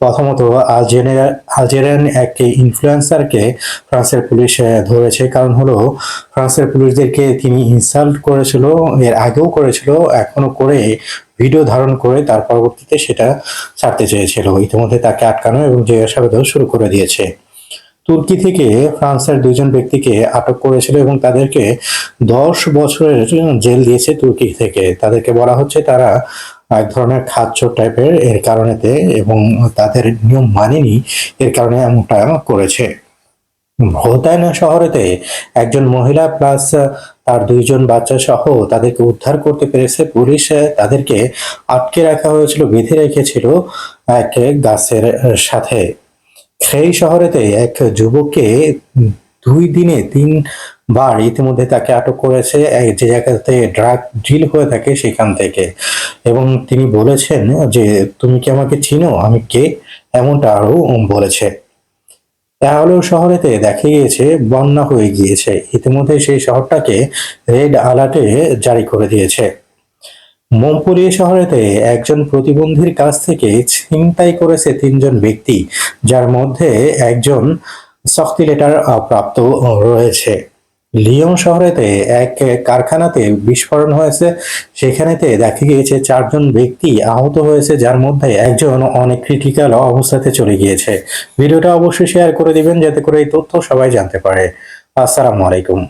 প্রথমত, Algeria, Algerian এক ইনফ্লুয়েন্সারকে ফ্রান্সের পুলিশ ধরেছে। কারণ হলো, ফ্রান্সের পুলিশদেরকে তিনি ইনসাল্ট করেছিল, এর আগেও করেছিল এখনও করে ভিডিও ধারণ করে, তার পরবর্তীতে সেটা ছাড়তে চেয়েছিল। ইতিমধ্যে তাকে আটকানো এবং জিজ্ঞাসাবাদও শুরু করে দিয়েছে। তুর্কি থেকে ফ্রান্সের দুজন ব্যক্তিকে আটক করেছিল এবং তাদেরকে দশ বছরের জেল দিয়েছে তুর্কি থেকে। তাদেরকে বলা হচ্ছে তারা এক ধরনের খাদ্য টাইপের এর কারণেতে এবং তাদের নিয়ম মানেনি, এর কারণে এমনটা করেছে। ভোতায়ন শহরেতে একজন মহিলা প্লাস তার দুইজন বাচ্চা সহ তাদেরকে উদ্ধার করতে পেরেছে। পুলিশ তাদেরকে আটকে রাখা হয়েছিল, বেঁধে রেখেছিল এক গাছের সাথে। সেই শহরেতে এক যুবককে দুই দিনে তিন বার ইতিমধ্যে তাকে আটক করেছে যে জায়গাতে ড্রাগ ডিল হয়ে থাকে সেখান থেকে। এবং তিনি বলেছেন যে, তুমি কি আমাকে চিনো? আমি কে? এমনটা আরও বলেছে। তাহলে শহরেতে দেখা গিয়েছে, বন্যা হয়ে গিয়েছে। ইতিমধ্যে সেই শহরটাকে রেড অ্যালার্টে জারি করে দিয়েছে। মোমপুরি শহরেতে একজন প্রতিবন্ধীর কাছ থেকে ছিনতাই করেছে তিনজন ব্যক্তি, যার মধ্যে একজন শক্তি লেটার প্রাপ্ত রয়েছে। লিয়ন শহরেতে এক কারখানাতে বিস্ফোরণ হয়েছে। সেখানেতে দেখা গিয়েছে চারজন ব্যক্তি আহত হয়েছে, যার মধ্যে একজন অনেক ক্রিটিক্যাল অবস্থাতে চলে গিয়েছে। ভিডিওটা অবশ্যই শেয়ার করে দিবেন, যাতে করে এই তথ্য সবাই জানতে পারে। আসসালামু আলাইকুম।